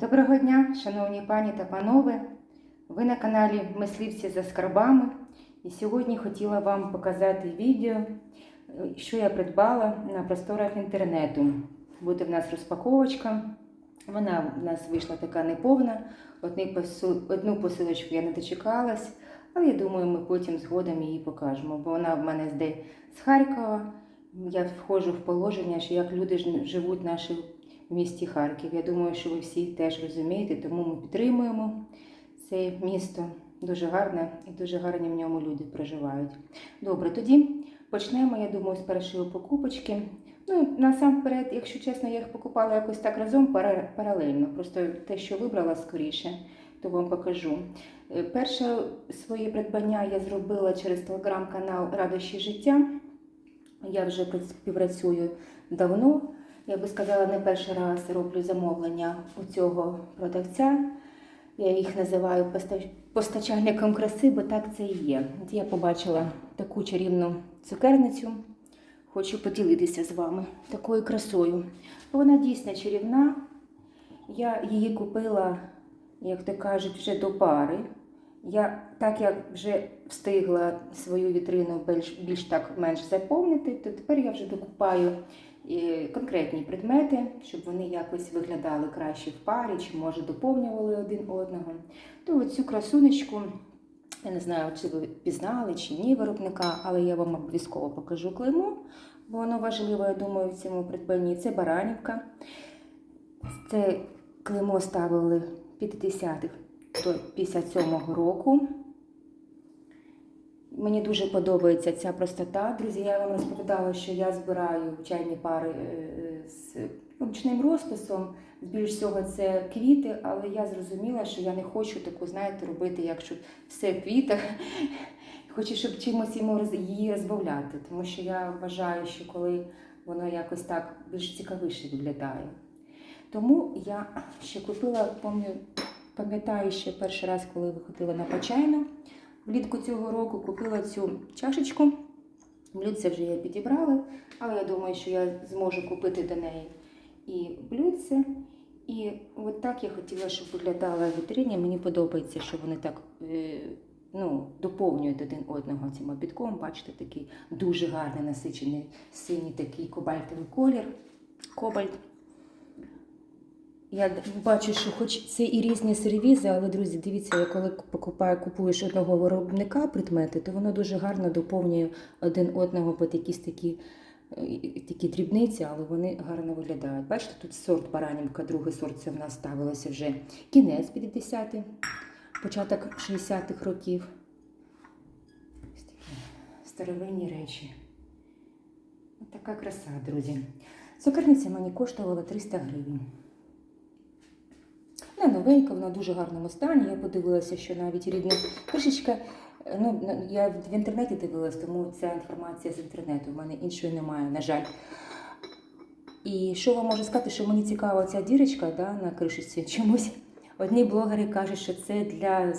Доброго дня, шановні пані та панове. Ви на каналі Мисливці за скарбами. І сьогодні хотіла вам показати відео, що я придбала на просторах інтернету. Буде в нас розпаковочка. Вона в нас вийшла така неповна. Одну посилочку я не дочекалась, але я думаю, ми потім згодом її покажемо, бо вона в мене з Харкова. Я входжу в положення, що як люди живуть наші в місті Харків. Я думаю, що ви всі теж розумієте, тому ми підтримуємо це місто. Дуже гарне і дуже гарні в ньому люди проживають. Добре, тоді почнемо, я думаю, з першої покупочки. Ну, насамперед, якщо чесно, я їх покупала якось так разом паралельно. Просто те, що вибрала скоріше, то вам покажу. Е, Перше своє придбання я зробила через телеграм-канал Радощі життя. Я вже співпрацюю давно. Я би сказала, не перший раз роблю замовлення у цього продавця. Я їх називаю постачальником краси, бо так це і є. Я побачила таку чарівну цукерницю. Хочу поділитися з вами такою красою. Вона дійсно чарівна. Я її купила, як то кажуть, вже до пари. Я так як вже встигла свою вітрину більш, більш так менш заповнити, то тепер я вже докупаю е, конкретні предмети, щоб вони якось виглядали краще в парі, чи може доповнювали один одного. То оцю красунечку, я не знаю, чи ви пізнали чи ні виробника, але я вам обов'язково покажу клеймо, бо воно важливо, я думаю, в цьому придбанні. Це баранівка. Це клеймо ставили 50-х до 57-го року. Мені дуже подобається ця простота. Друзі, я вам розповідала, що я збираю чайні пари е, з ручним розписом. Більш всього це квіти, але я зрозуміла, що я не хочу таку, знаєте, робити, якщо все в квітах. Хочу, щоб чимось її розбавляти, тому що я вважаю, що коли воно якось так більш цікавіше виглядає. Тому я ще купила, пам'ятаю ще перший раз, коли виходила на почайну. Влітку цього року купила цю чашечку. Блюдце вже я підібрала, але я думаю, що я зможу купити до неї і блюдце. І от так я хотіла, щоб виглядала вітрині. Мені подобається, що вони так е, ну, доповнюють один одного цим обідком. Бачите, такий дуже гарний насичений синій такий кобальтовий колір. Кобальт. Я бачу, що хоч це і різні сервізи, але, друзі, дивіться, коли покупаю, купуєш одного виробника предмети, то воно дуже гарно доповнює один одного під якісь такі, е, такі дрібниці, але вони гарно виглядають. Бачите, тут сорт баранівка, другий сорт це в нас ставилося вже кінець 50-х, початок 60-х років. Ось такі старовинні речі. Ось така краса, друзі. Цукерниця мені коштувала 300 гривень. Вона новенька, вона в дуже гарному стані. Я подивилася, що навіть рідна кришечка. е, Ну, я в інтернеті дивилась, тому ця інформація з інтернету. У мене іншої немає, на жаль. І що вам можу сказати, що мені цікава ця дірочка да, на кришечці чомусь. Одні блогери кажуть, що це для,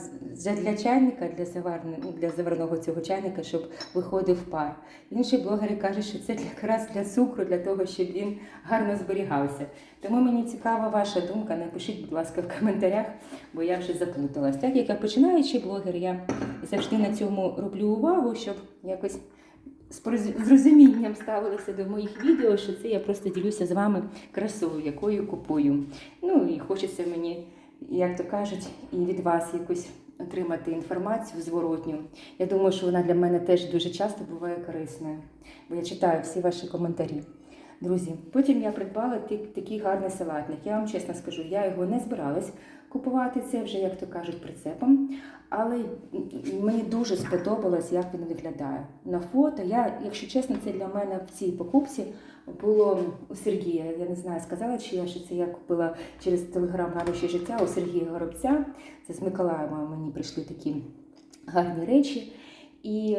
для чайника, для, заварне, ну, для заварного цього чайника, щоб виходив пар. Інші блогери кажуть, що це якраз для цукру, для того, щоб він гарно зберігався. Тому мені цікава ваша думка. Напишіть, будь ласка, в коментарях, бо я вже заплуталась. Так як я починаючий блогер, я завжди на цьому роблю увагу, щоб якось з розумінням ставилися до моїх відео, що це я просто ділюся з вами красою, якою купую. Ну і хочеться мені, як то кажуть, і від вас якусь отримати інформацію зворотню. Я думаю, що вона для мене теж дуже часто буває корисною, бо я читаю всі ваші коментарі. Друзі, потім я придбала такий гарний салатник. Я вам чесно скажу, я його не збиралась купувати це вже, як то кажуть, прицепом. Але мені дуже сподобалось, як він виглядає. На фото, я, якщо чесно, це для мене в цій покупці було у Сергія. Я не знаю, сказала чи я, що це я купила через телеграм «Радощі життя у Сергія Горобця. Це з Миколаєва мені прийшли такі гарні речі. І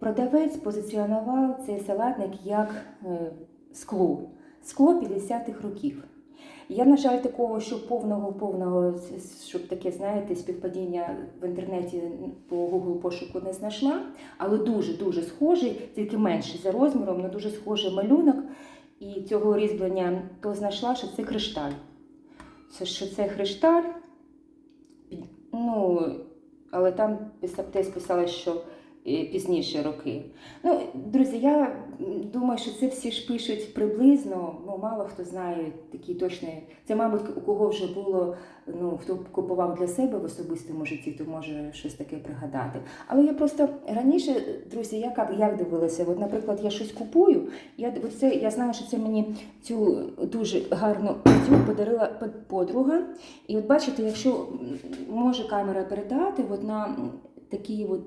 продавець позиціонував цей салатник як е, скло. Скло 50-х років. Я, на жаль, такого, що повного, повного, щоб таке, знаєте, співпадіння в інтернеті по Google пошуку не знайшла, але дуже-дуже схожий, тільки менший за розміром, але дуже схожий малюнок. І цього різьблення то знайшла, що це кришталь. що це хрешталь. Під- Ну, але там десь писали, що е, пізніше роки. Ну, друзі, я думаю, що це всі ж пишуть приблизно, ну мало хто знає такі точні. Це, мабуть, у кого вже було, ну хто купував для себе в особистому житті, то може щось таке пригадати. Але я просто раніше, друзі, я як, дивилася, от, наприклад, я щось купую, я, це, я знаю, що це мені цю дуже гарну цю подарила подруга. І от бачите, якщо може камера передати, от на такі от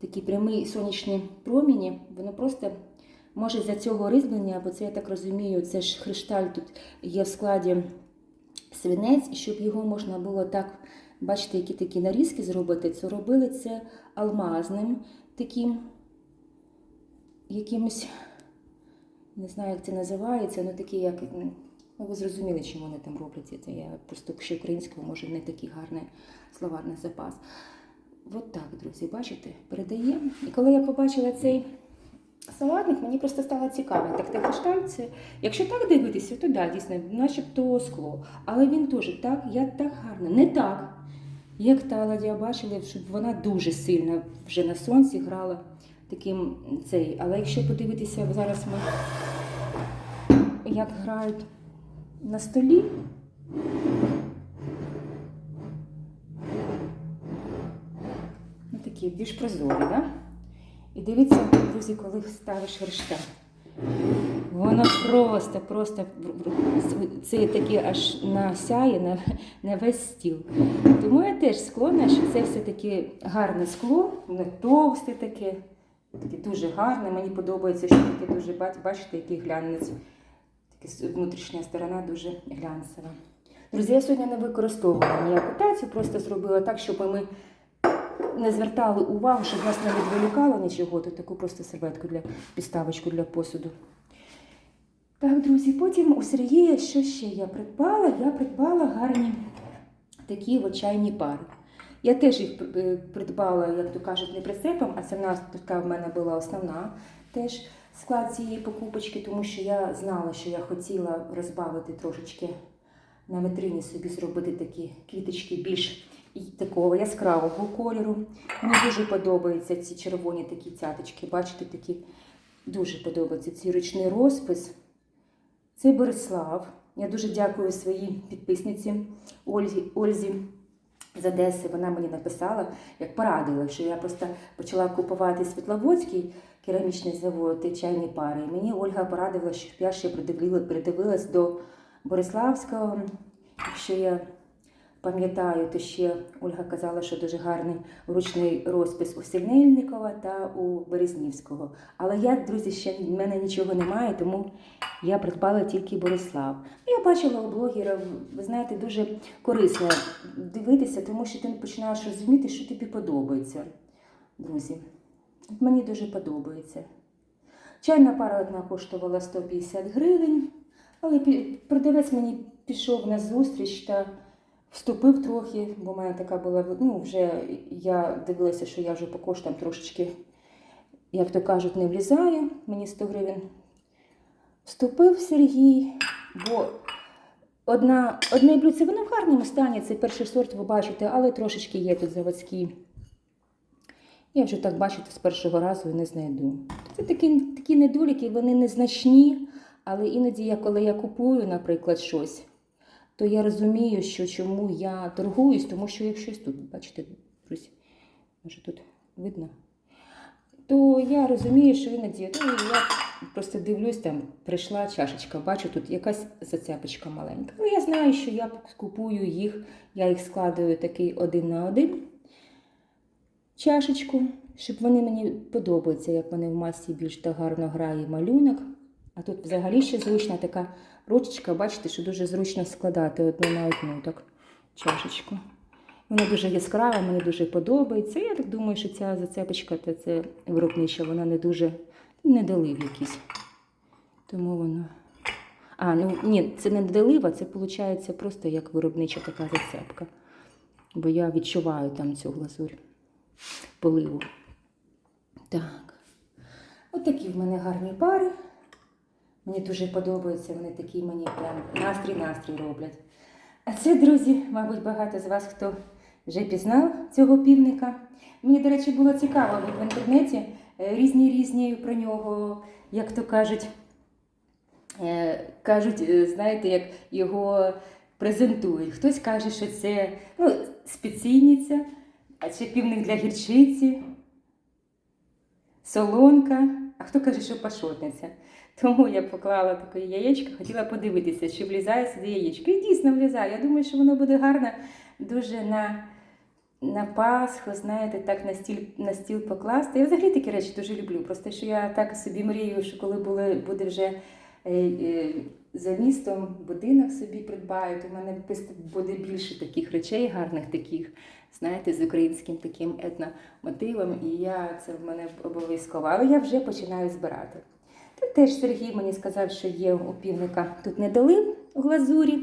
такі прямі сонячні проміні, воно просто може за цього різьблення, бо це я так розумію, це ж хрешталь тут є в складі свинець, щоб його можна було так, бачите, які такі нарізки зробити, це робили це алмазним таким якимось, не знаю, як це називається, ну такі, як. Ну, ви зрозуміли, чим вони там роблять. Це я просто ще українською, може, не такий гарний словарний запас. От так, друзі, бачите, передає. І коли я побачила цей салатник, мені просто стало цікаво. Так те кришталь, це, якщо так дивитися, то да, дійсно, начебто скло. Але він теж так, я так гарно, не так, як та ладія бачили, щоб вона дуже сильно вже на сонці грала таким цей. Але якщо подивитися, зараз ми як грають на столі. Ну, такі більш прозорі, да? І дивіться, друзі, коли ставиш решталь. Воно просто, просто це таке аж насяє на, на весь стіл. Тому я теж склонна, що це все-таки гарне скло, воно товсте таке, таке дуже гарне. Мені подобається, що таке дуже бачите, який глянець. Таке внутрішня сторона дуже глянцева. Друзі, я сьогодні не використовувала ніяку тацю, просто зробила так, щоб ми не звертали увагу, щоб нас не відволікало нічого, то таку просто серветку для підставочку для посуду. Так, друзі, потім у Сергія що ще я придбала? Я придбала гарні такі от чайні пари. Я теж їх е, придбала, як то кажуть, не прицепом, а це в нас така в мене була основна теж склад цієї покупочки, тому що я знала, що я хотіла розбавити трошечки на витрині собі зробити такі квіточки більш такого яскравого кольору. Мені дуже подобаються ці червоні такі цяточки. Бачите, такі дуже подобається цей ручний розпис. Це Борислав. Я дуже дякую своїй підписниці Ользі, Ользі з Одеси. Вона мені написала, як порадила, що я просто почала купувати Світловодський керамічний завод і чайні пари. І мені Ольга порадила, щоб я ще придивила- придивилась до Бориславського. Якщо я пам'ятаю, то ще Ольга казала, що дуже гарний ручний розпис у Сильнильникова та у Березнівського. Але я, друзі, ще в мене нічого немає, тому я придбала тільки Борислав. Я бачила у блогерів, ви знаєте, дуже корисно дивитися, тому що ти починаєш розуміти, що тобі подобається, друзі. Мені дуже подобається. Чайна пара одна коштувала 150 гривень, але продавець мені пішов на зустріч та вступив трохи, бо в мене така була, ну вже я дивилася, що я вже по коштам трошечки, як то кажуть, не влізаю, мені 100 гривень. Вступив Сергій, бо одна, одне блюдце, воно в гарному стані, це перший сорт, ви бачите, але трошечки є тут заводські. Я вже так бачите, з першого разу і не знайду. Це такі, такі недоліки, вони незначні, але іноді, я, коли я купую, наприклад, щось, то я розумію, що чому я торгуюсь, тому що як щось тут, бачите, друзі, може тут видно, то я розумію, що іноді, ну, я просто дивлюсь, там прийшла чашечка, бачу, тут якась зацепочка маленька. Ну, я знаю, що я купую їх, я їх складаю такий один на один чашечку, щоб вони мені подобаються, як вони в масі більш та гарно грає малюнок. А тут взагалі ще зручна така ручечка, бачите, що дуже зручно складати одну на одну так, чашечку. Вона дуже яскрава, мені дуже подобається. Я так думаю, що ця зацепочка та це виробнича, вона не дуже недолив якийсь. Тому воно. А, ну ні, це не недолива, це виходить просто як виробнича така зацепка. Бо я відчуваю там цю глазурь поливу. Так. От в мене гарні пари. Мені дуже подобаються, вони такі мені прям настрій-настрій роблять. А це, друзі, мабуть, багато з вас, хто вже пізнав цього півника. Мені, до речі, було цікаво в інтернеті е, різні різні про нього, як то кажуть, е, кажуть, е, знаєте, як його презентують. Хтось каже, що це ну, спеційниця, а це півник для гірчиці, солонка, а хто каже, що пашотниця. Тому я поклала таке яєчко, хотіла подивитися, чи влізає сюди яєчко. І дійсно влізає. Я думаю, що воно буде гарно дуже на, на Пасху, знаєте, так на стіл, на стіл покласти. Я взагалі такі речі дуже люблю. Просто що я так собі мрію, що коли були, буде вже е, е, за містом будинок собі придбаю, то в мене буде більше таких речей, гарних таких, знаєте, з українським таким етномотивом. І я це в мене обов'язково. Але я вже починаю збирати. Теж Сергій мені сказав, що є у півника тут недолив у глазурі.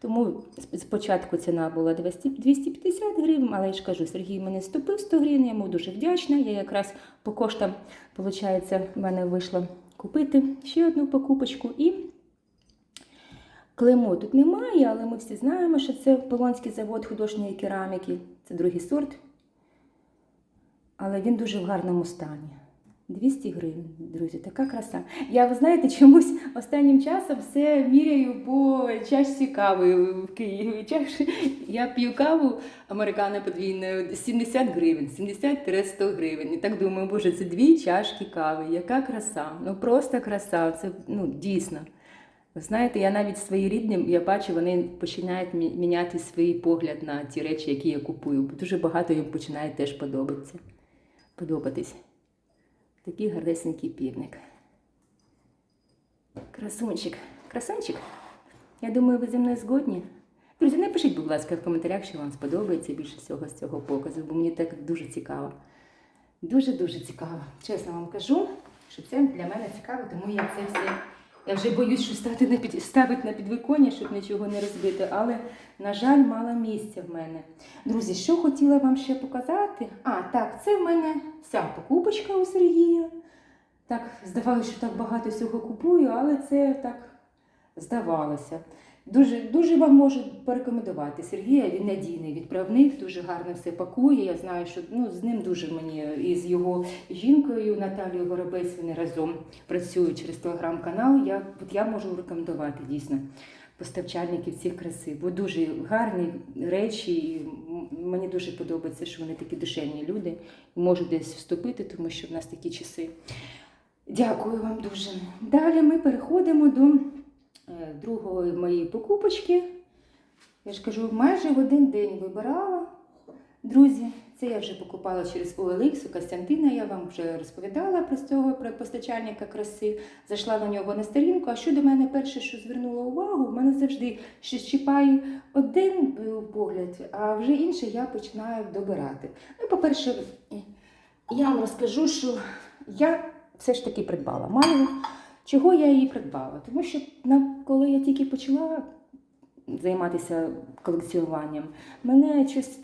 Тому спочатку ціна була 250 гривень, але я ж кажу, Сергій мене ступив 100 гривень, я йому дуже вдячна. Я якраз по коштам, виходить, в мене вийшло купити ще одну покупочку. І клеймо тут немає, але ми всі знаємо, що це Полонський завод художньої кераміки. Це другий сорт. Але він дуже в гарному стані. 200 гривень, друзі, така краса. Я, ви знаєте, чомусь останнім часом все міряю по чашці кави в Києві. Чаш... Я п'ю каву американо подвійною 70 гривень, 70-100 гривень. І так думаю, боже, це дві чашки кави. Яка краса? Ну просто краса. Це ну, дійсно. Ви знаєте, я навіть свої рідні, я бачу, вони починають міняти свій погляд на ті речі, які я купую. Дуже багато їм починає теж подобатися. подобатись. Такий гарнесенький півник. Красунчик. Красунчик. Я думаю, ви зі мною згодні. Друзі, напишіть, будь ласка, в коментарях, що вам сподобається більше всього з цього показу, бо мені так дуже цікаво. Дуже-дуже цікаво. Чесно вам кажу, що це для мене цікаво, тому я це все. Я вже боюсь, що стати на під... ставити на підвиконня, щоб нічого не розбити, але, на жаль, мало місця в мене. Друзі, що хотіла вам ще показати? А, так, це в мене вся покупочка у Сергія. Так, здавалося, що так багато всього купую, але це так здавалося. Дуже, дуже вам можу порекомендувати Сергія. Він надійний відправник, дуже гарно все пакує. Я знаю, що ну, з ним дуже мені і з його жінкою Наталією Горобець вони разом працюють через телеграм-канал. Я, от я можу рекомендувати дійсно поставчальників цих краси, бо дуже гарні речі. і Мені дуже подобається, що вони такі душевні люди. Можу десь вступити, тому що в нас такі часи. Дякую вам дуже. Далі ми переходимо до другої моєї покупочки. Я ж кажу, майже в один день вибирала. Друзі, це я вже покупала через OLX у Костянтина. Я вам вже розповідала про цього про постачальника краси. Зайшла на нього на сторінку. А що до мене перше, що звернуло увагу, в мене завжди щось чіпає один е, погляд, а вже інше я починаю добирати. Ну, по-перше, я вам розкажу, що я все ж таки придбала маю. Чого я її придбала? Тому що коли я тільки почала займатися колекціюванням, мене щось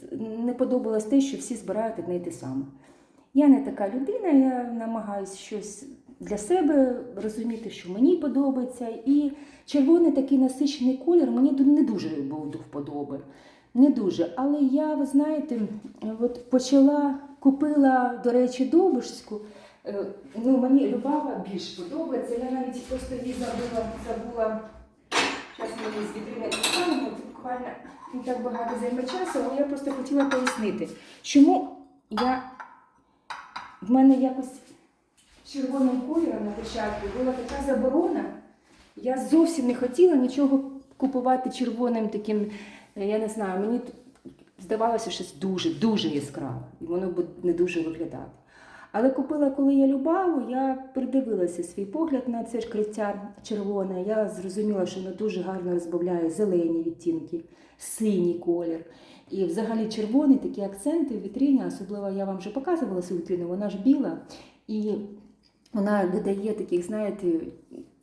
не подобалось те, що всі збирають одне й те саме. Я не така людина, я намагаюся щось для себе розуміти, що мені подобається. І червоний такий насичений колір мені не дуже був до вподоби. Не дуже. Але я, ви знаєте, от почала, купила, до речі, довбишську. Е, Ну, мені Любава більш подобається. Я навіть просто її забула, забула. Зараз її з вітрини дістанемо, буквально не так багато займе часу, але я просто хотіла пояснити, чому я в мене якось червоним кольором на початку була така заборона. Я зовсім не хотіла нічого купувати червоним таким, е, я не знаю, мені здавалося щось дуже, дуже яскраве, і воно буде не дуже виглядати. Але купила, коли я любаву, я придивилася свій погляд на це ж криття червоне. Я зрозуміла, що воно дуже гарно розбавляє зелені відтінки, синій колір. І взагалі червоний такі акценти в вітріні, особливо я вам вже показувала цю вітрину, вона ж біла. І вона додає таких, знаєте,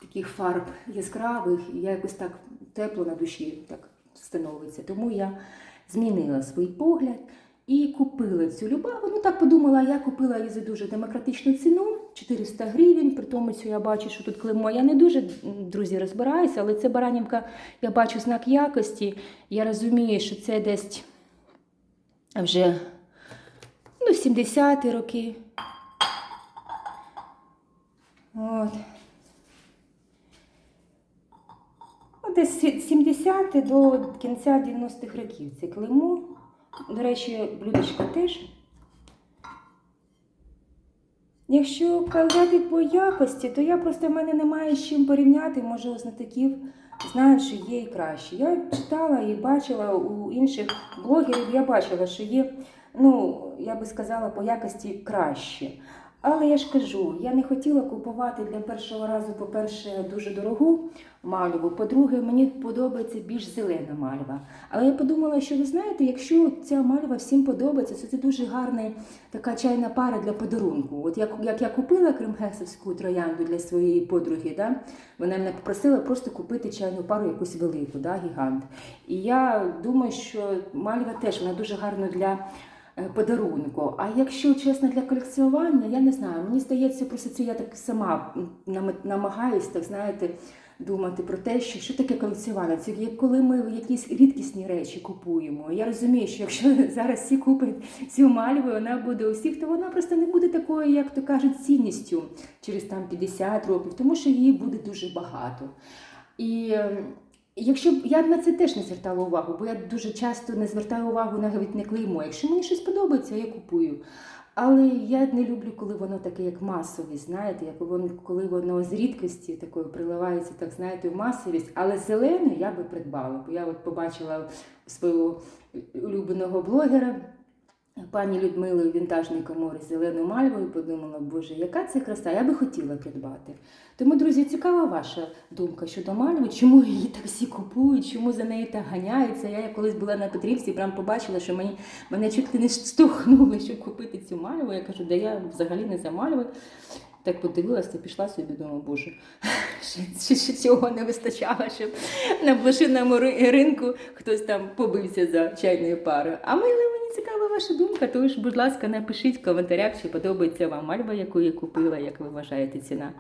таких фарб яскравих, і я якось так тепло на душі так становиться. Тому я змінила свій погляд і купила цю любаву. Ну так подумала, я купила її за дуже демократичну ціну 400 гривень. При тому, що я бачу, що тут клеймо. Я не дуже, друзі, розбираюся, але це баранівка, я бачу знак якості. Я розумію, що це десь вже ну, 70-ті роки. От. Десь від 70 до кінця 90-х років це клеймо. До речі, блюдечко теж. Якщо казати по якості, то я просто в мене немає з чим порівняти. Може, у знатоків знають, що є і краще. Я читала і бачила у інших блогерів, я бачила, що є, ну, я би сказала, по якості краще. Але я ж кажу, я не хотіла купувати для першого разу, по-перше, дуже дорогу мальву. По-друге, мені подобається більш зелена мальва. Але я подумала, що ви знаєте, якщо ця мальва всім подобається, то це дуже гарна така чайна пара для подарунку. От як, як я купила кремгесовську троянду для своєї подруги, да? вона мене попросила просто купити чайну пару якусь велику, да? гігант. І я думаю, що мальва теж вона дуже гарна для подарунку. А якщо чесно для колекціонування, я не знаю. Мені здається, просто це я так сама м, нам- намагаюсь, так знаєте, думати про те, що, що таке колекціонування. Це коли ми якісь рідкісні речі купуємо. Я розумію, що якщо зараз всі куплять цю мальву, вона буде у всіх, то вона просто не буде такою, як то кажуть, цінністю через там 50 років, тому що її буде дуже багато. І ем, Якщо б я на це теж не звертала увагу, бо я дуже часто не звертаю увагу навіть не клеймо. Якщо мені щось подобається, я купую. Але я не люблю, коли воно таке, як масові, знаєте, як воно, коли воно з рідкості такою приливається, так знаєте, в масовість. Але зелену я би придбала. Бо я от побачила свого улюбленого блогера, пані Людмили у вінтажній коморі зелену мальву і подумала, боже, яка це краса, я би хотіла придбати. Тому, друзі, цікава ваша думка щодо мальви, чому її так всі купують, чому за нею так ганяються. Я колись була на Петрівці, прям побачила, що мені, мене чуть не штовхнули, щоб купити цю мальву. Я кажу, да я взагалі не за мальви. Так подивилася, пішла собі, думаю, боже, ще, ще, цього не вистачало, щоб на блошиному ринку хтось там побився за чайною парою. А мені, мені цікава ваша думка, тож, будь ласка, напишіть в коментарях, чи подобається вам мальва, яку я купила, як ви вважаєте ціна.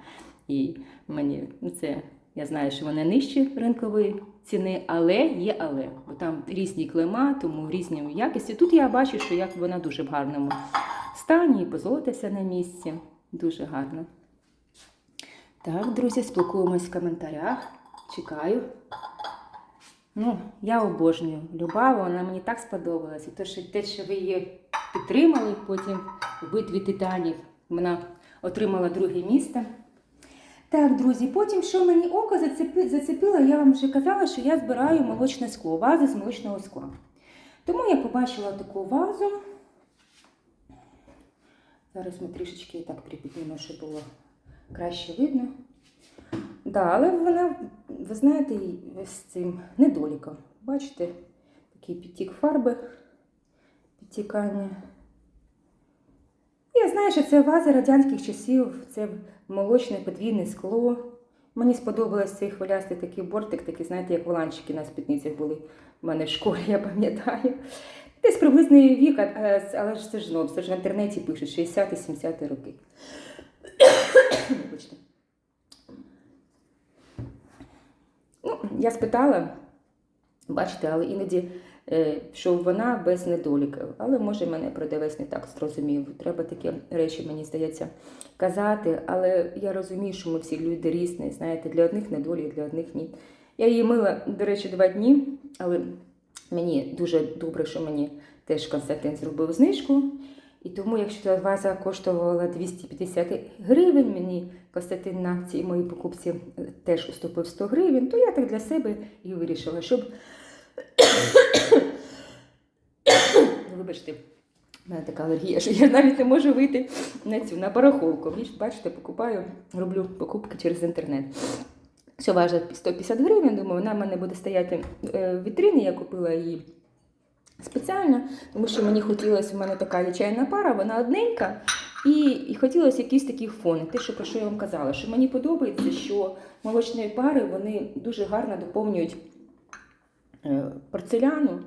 І мені ну, це я знаю, що вона нижче ринкової ціни, але є але. Бо там різні клема, тому різні якості. Тут я бачу, що як вона дуже в гарному стані, і на місці. Дуже гарно. Так, друзі, спілкуємось в коментарях. Чекаю. Ну, я обожнюю Любаву, вона мені так сподобалася. Те, що, те, що ви її підтримали потім у битві титанів, вона отримала друге місце. Так, друзі, потім, що мені око зацепило, я вам вже казала, що я збираю молочне скло, вази з молочного скла. Тому я побачила таку вазу. Зараз ми трішечки так припіднімо, щоб було краще видно. Да, але вона, ви знаєте, з цим недоліком. Бачите, такий підтік фарби, підтікання. Я знаю, що це ваза радянських часів, це молочне подвійне скло. Мені сподобалось цей хвилястий такий бортик, такий, знаєте, як воланчики на спідницях були в мене в школі, я пам'ятаю. Десь приблизний вік, але ж це ж ну, це ж в інтернеті пишуть 60-70 роки. Вибачте. Я спитала, бачите, але іноді, е, що вона без недоліків. Але може мене продавець не так зрозумів. Треба такі речі, мені здається, казати. Але я розумію, що ми всі люди різні. Знаєте, для одних недолік, для одних ні. Я її мила, до речі, два дні, але мені дуже добре, що мені теж Константин зробив знижку. І тому, якщо ця ваза коштувала 250 гривень, мені Костянтин на цій моїй покупці теж уступив 100 гривень, то я так для себе і вирішила, щоб. Вибачте, в мене така алергія, що я навіть не можу вийти на цю на барахолку. Бачите, покупаю, роблю покупки через інтернет. Що важить 150 гривень, думаю, вона в мене буде стояти е, в вітрині, я купила її спеціально, тому що мені хотілося, в мене така є чайна пара, вона одненька, і, і хотілося якісь такі фони. Те, що про що я вам казала, що мені подобається, що молочні пари вони дуже гарно доповнюють е, порцеляну.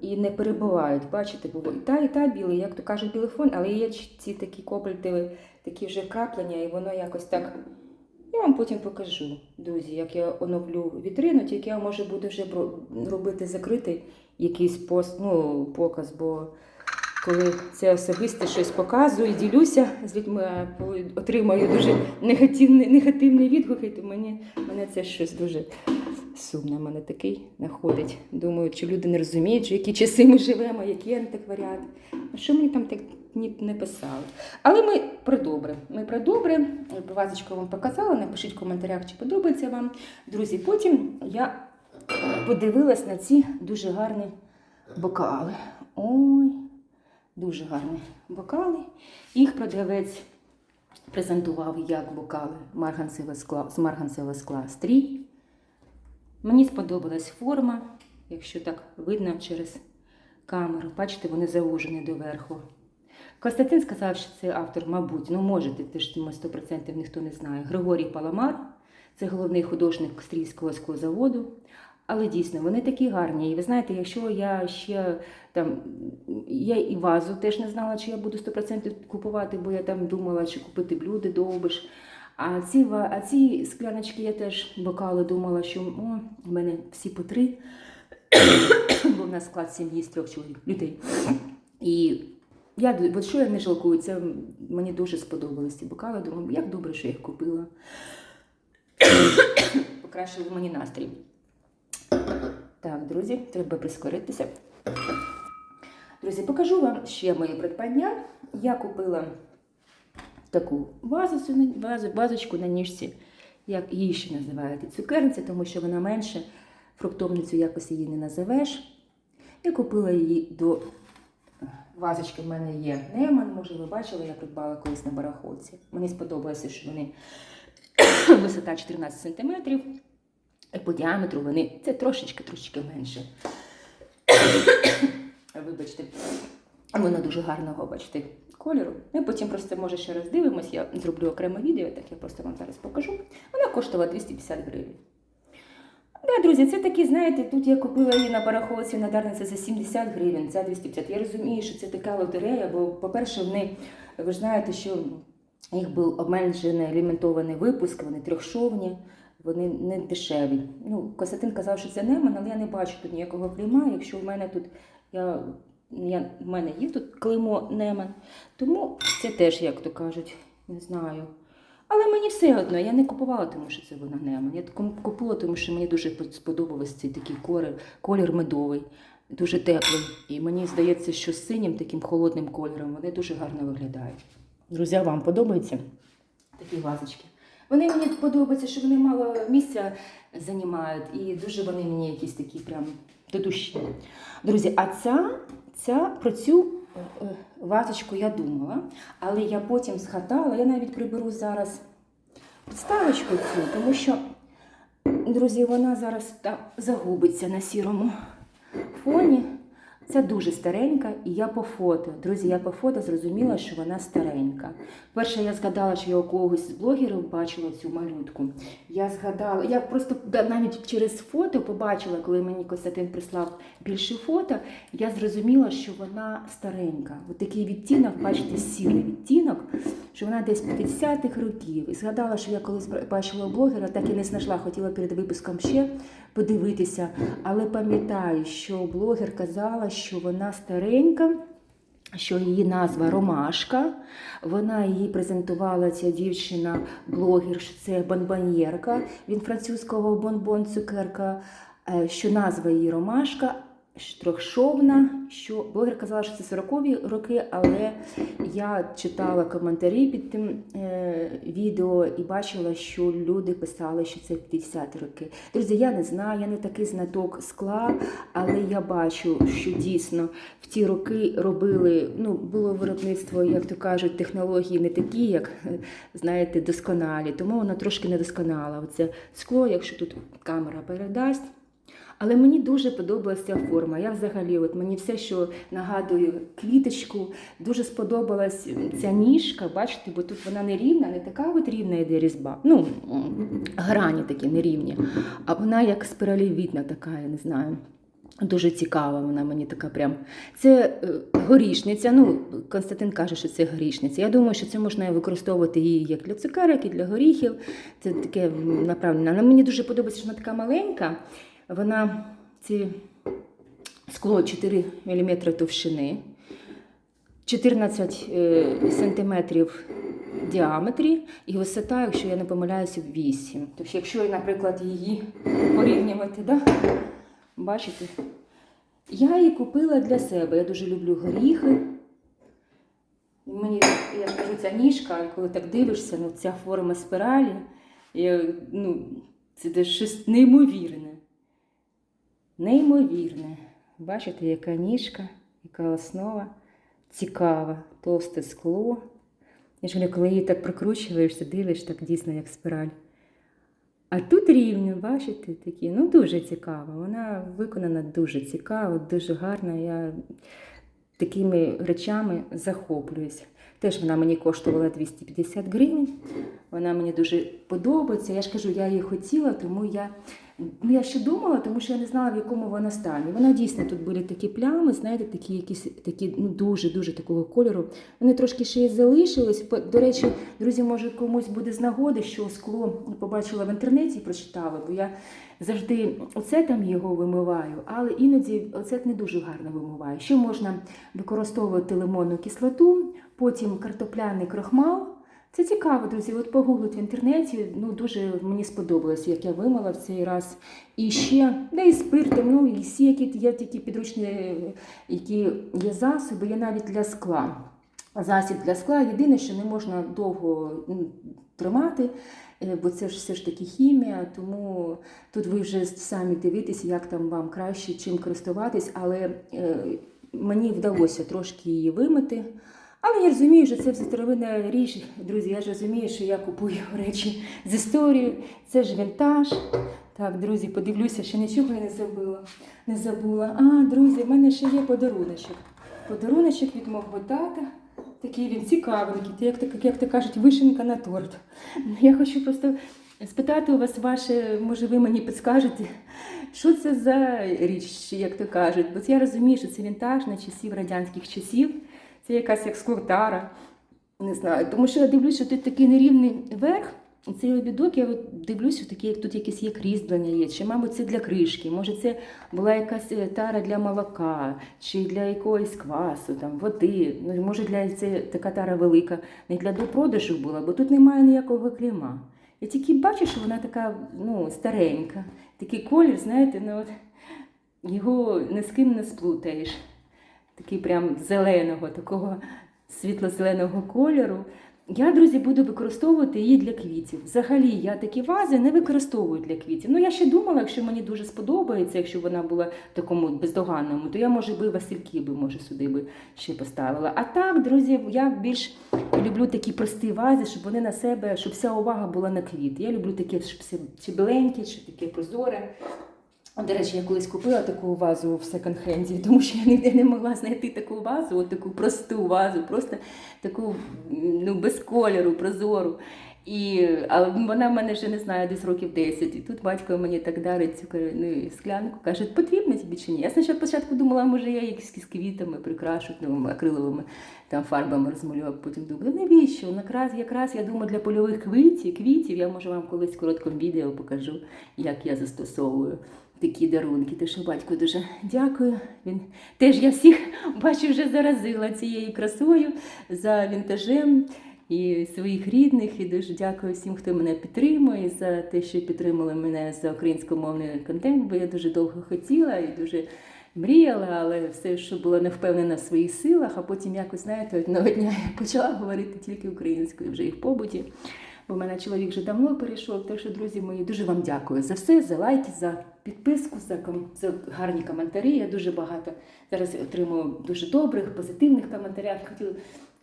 і не перебувають. Бачите, бо і та, і та білий, як то кажуть, білий фон, але є ці такі кобальтові, такі вже краплення, і воно якось так. Я вам потім покажу, друзі, як я оновлю вітрину, тільки я може буду вже робити закритий якийсь пост, ну, показ, бо коли це особисто щось показую, ділюся з людьми, а коли отримаю дуже негативний, негативний відгуки, то мені, мене це щось дуже сумно. Мене такий знаходить. Думаю, чи люди не розуміють, що які часи ми живемо, який антикваріат. Ну, Що мені там так не писали? Але ми про добре. Ми про добре. Вазочку вам показала. Напишіть в коментарях, чи подобається вам. Друзі, потім я подивилась на ці дуже гарні бокали. Ой, дуже гарні бокали. Їх продавець презентував як бокали марганцевого скла, з марганцевого скла стрій. Мені сподобалась форма, якщо так видно через камеру. Бачите, вони заужені доверху. Костянтин сказав, що це автор, мабуть, ну можете, ти ж 100% ніхто не знає. Григорій Паламар, це головний художник Стрійського склозаводу. Але дійсно вони такі гарні. І ви знаєте, якщо я ще там я і вазу теж не знала, чи я буду 100% купувати, бо я там думала, чи купити блюди, довбиш. А ці, а ці скляночки я теж бокали думала, що о, в мене всі по три, бо в нас склад сім'ї з трьох чоловік, людей. І я от що я не жалкую, це мені дуже сподобались ці бокали. Думаю, як добре, що я їх купила. Покращили мені настрій. Так, друзі, треба прискоритися. Друзі, покажу вам ще моє придбання. Я купила таку вазу, вазу, вазочку на ніжці, як її ще називають цукерниця, тому що вона менше, фруктовницю якось її не називеш. Я купила її до вазочки, в мене є Неман, може ви бачили, я придбала колись на барахолці. Мені сподобалося, що вони висота 14 см, по діаметру вони це трошечки трошечки менше. Вибачте, вона дуже гарного, бачите, кольору. Ми потім просто, може, ще раз дивимось, я зроблю окреме відео, так я просто вам зараз покажу. Вона коштувала 250 гривень. Да, друзі, це такі, знаєте, тут я купила її на барахолці на Дарниці за 70 гривень, за 250. Я розумію, що це така лотерея, бо, по-перше, вони, ви ж знаєте, що їх був обмежений лімітований випуск, вони трьохшовні, вони не дешеві. Ну, Костянтин казав, що це Неман, але я не бачу тут ніякого клейма. Якщо в мене тут я, я, в мене є тут клеймо Неман, тому це теж, як то кажуть, не знаю. Але мені все одно, я не купувала, тому що це вона Неман. Я куп- купила, тому що мені дуже сподобався цей такий колір, колір медовий, дуже теплий. І мені здається, що з синім таким холодним кольором вони дуже гарно виглядають. Друзі, вам подобаються такі вазочки? Вони мені подобаються, що вони мало місця займають, і дуже вони мені якісь такі прям до душі. Друзі, а ця, ця про цю е, е, вазочку я думала, але я потім згадала, я навіть приберу зараз підставочку цю, тому що, друзі, вона зараз там загубиться на сірому фоні. Це дуже старенька, і я по фото. Друзі, я по фото зрозуміла, що вона старенька. Перше, я згадала, що я у когось з блогерів бачила цю малютку. Я згадала, я просто навіть через фото побачила, коли мені Костянтин прислав більше фото, я зрозуміла, що вона старенька. Ось такий відтінок, бачите, сірий відтінок, що вона десь 50-х років. І згадала, що я колись бачила блогера, так і не знайшла, хотіла перед випуском ще подивитися, але пам'ятаю, що блогер казала, що вона старенька. Що її назва Ромашка, вона її презентувала ця дівчина, блогер, що це бонбоньєрка, він французького бонбон цукерка, е, що назва її Ромашка, трьохшовна, що блогер казала, що це 40-ві роки, але я читала коментарі під тим е, відео і бачила, що люди писали, що це 50 роки. Друзі, я не знаю, я не такий знаток скла, але я бачу, що дійсно в ті роки робили, ну, було виробництво, як то кажуть, технології не такі, як е, знаєте, досконалі, тому воно трошки недосконало. Оце скло, якщо тут камера передасть. Але мені дуже подобалася форма. Я взагалі, от мені все, що нагадує квіточку, дуже сподобалась ця ніжка. Бачите, бо тут вона не рівна, не така от рівна йде різьба. Ну, грані такі нерівні. А вона як спиралевідна така, я не знаю. Дуже цікава, вона мені така прям. Це е, горішниця. Ну, Константин каже, що це горішниця. Я думаю, що це можна використовувати її як для цукерок, і для горіхів. Це таке м, направлено. Але мені дуже подобається, що вона така маленька. Вона ці скло 4 мм товщини, 14 е, сантиметрів діаметрі і висота, якщо я не помиляюся, 8. Тобто, якщо, наприклад, її порівнювати, да? бачите, я її купила для себе. Я дуже люблю горіхи. Мені, я скажу, ця ніжка, коли так дивишся, ну, ця форма спіралі, я, ну, це щось неймовірне. Неймовірне. Бачите, яка ніжка, яка основа цікава, товсте скло. Я ж говорю, коли її так прокручуєшся, дивиш, так дійсно як спіраль. А тут рівно, бачите, такі, ну дуже цікаво. Вона виконана дуже цікаво, дуже гарна. Я такими речами захоплююсь. Теж вона мені коштувала 250 гривень. Вона мені дуже подобається. Я ж кажу, я її хотіла, тому я. Ну, я ще думала, тому що я не знала, в якому вона стані. Вона дійсно тут були такі плями, знаєте, такі якісь такі ну дуже-дуже такого кольору. Вони трошки ще й залишились. До речі, друзі, може комусь буде з нагоди, що скло побачила в інтернеті і прочитала, бо я завжди оцетом його вимиваю, але іноді оцет не дуже гарно вимиває. Ще можна використовувати лимонну кислоту, потім картопляний крохмал. Це цікаво, друзі. От погуглить в інтернеті. Ну дуже мені сподобалось, як я вимила в цей раз. І ще, де і спиртом, ну і всі, які є такі підручні, які є засоби, є навіть для скла. Засіб для скла. Єдине, що не можна довго тримати, е, бо це ж все ж таки хімія, тому тут ви вже самі дивитесь, як там вам краще чим користуватись, але е, мені вдалося трошки її вимити. Але я розумію, що це все старовинна річ, друзі. Я ж розумію, що я купую речі з історією. Це ж вінтаж. Так, друзі, подивлюся, ще нічого я не забула. Не забула. А, друзі, в мене ще є подаруночок. Подаруночок від мого тата. Такий він цікавенький, Це, як, то- як то кажуть, вишенка на торт. Я хочу просто спитати у вас ваше, може, ви мені підскажете, що це за річ, як то кажуть. Бо я розумію, що це вінтаж на часів радянських часів. Це якась як склотара. Не знаю. Тому що я дивлюся, що тут такий нерівний верх. Цей обідок, я дивлюся, такі, як тут якісь є крізблення є, чи, мабуть, це для кришки, може, це була якась е, тара для молока, чи для якогось квасу, там, води. Ну, може, для це така тара велика, не для допродажу була, бо тут немає ніякого клейма. Я тільки бачу, що вона така ну, старенька. Такий колір, знаєте, ну, от, його ні з ким не сплутаєш такий прям зеленого, такого світло-зеленого кольору. Я, друзі, буду використовувати її для квітів. Взагалі, я такі вази не використовую для квітів. Ну, я ще думала, якщо мені дуже сподобається, якщо вона була в такому бездоганному, то я, може, би васильки би, може, сюди би ще поставила. А так, друзі, я більш люблю такі прості вази, щоб вони на себе, щоб вся увага була на квіт. Я люблю таке, щоб все чи біленьке, чи таке прозоре. До речі, я колись купила таку вазу в секонд-хенді, тому що я ніде не могла знайти таку вазу, от таку просту вазу, просто таку ну, без кольору, прозору. І, а вона в мене вже не знаю, десь років 10. І тут батько мені так дарить цю ну, склянку, каже, потрібно тобі чи ні? Я спочатку спочатку думала, може я якісь з квітами прикрашу, ну, акриловими там, фарбами розмалював, потім думаю, навіщо? Якраз, якраз я думаю, для польових квітів, квітів я може вам колись в короткому відео покажу, як я застосовую такі дарунки. Те, що батько дуже дякую. Він теж я всіх бачу, вже заразила цією красою за вінтажем і своїх рідних. І дуже дякую всім, хто мене підтримує, за те, що підтримали мене за українськомовний контент, бо я дуже довго хотіла і дуже. Мріяла, але все, що була не впевнена в своїх силах, а потім якось, знаєте, одного дня я почала говорити тільки українською вже і в побуті. Бо в мене чоловік вже давно перейшов. Так що, друзі мої, дуже вам дякую за все, за лайки, за підписку, за, за гарні коментарі. Я дуже багато зараз отримую дуже добрих, позитивних коментарів. Хотіла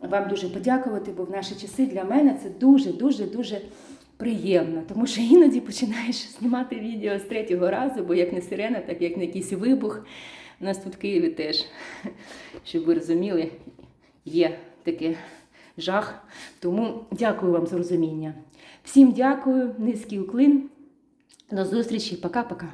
вам дуже подякувати, бо в наші часи для мене це дуже, дуже, дуже приємно. Тому що іноді починаєш знімати відео з третього разу, бо як не сирена, так як не якийсь вибух. У нас тут в Києві теж, щоб ви розуміли, є таке жах. Тому дякую вам за розуміння. Всім дякую, низький уклин. До зустрічі, пока-пока.